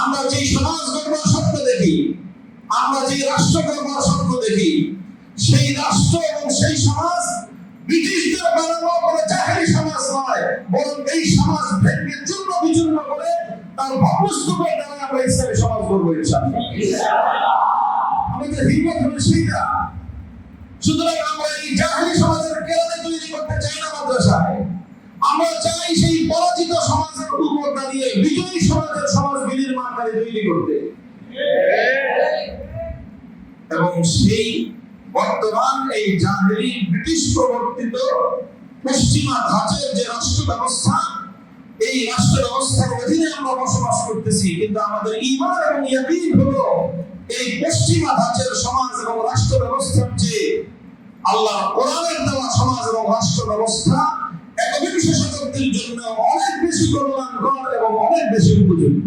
আমরা যে সমাজ গড়বার স্বপ্ন দেখি, আমরা যে রাষ্ট্র গড়বার স্বপ্ন দেখি, সেই রাষ্ট্র এবং সেই সমাজ ব্রিটিশদের বানানো কোনো চাকরি সমাজ নয়, বরং এই সমাজ ভেঙে চূর্ণ বিচূর্ণ করে তার ভবস্তূপের দ্বারা আমরা ইসলামী সমাজ গড়বো আমাদের হিম্মত হলো সেইটা সুতরাং আমরা এই জাহেলি সমাজের কেরানে তৈরি করতে চাই না মাদ্রাসায়। আমরা চাই সেই পরাজিত সমাজের উপর দাঁড়িয়ে বিজয়ী সমাজের বিনির্মাণকারী তৈরি করতে এবং সেই বর্তমান এই জাহেলি ব্রিটিশ প্রবর্তিত পশ্চিমা ধাঁচের যে রাষ্ট্র ব্যবস্থা এই রাষ্ট্র ব্যবস্থার অধীনে আমরা বসবাস করতেছি। কিন্তু আমাদের ইমান এবং ইয়াকিন হলো এই পশ্চিমা ধাঁচের সমাজ এবং রাষ্ট্র ব্যবস্থার চেয়ে আল্লাহ কোরআনের দেওয়া সমাজ এবং রাষ্ট্র ব্যবস্থা একবিংশ শতাব্দীর জন্য অনেক বেশি কল্যাণকর এবং অনেক বেশি উপযোগী।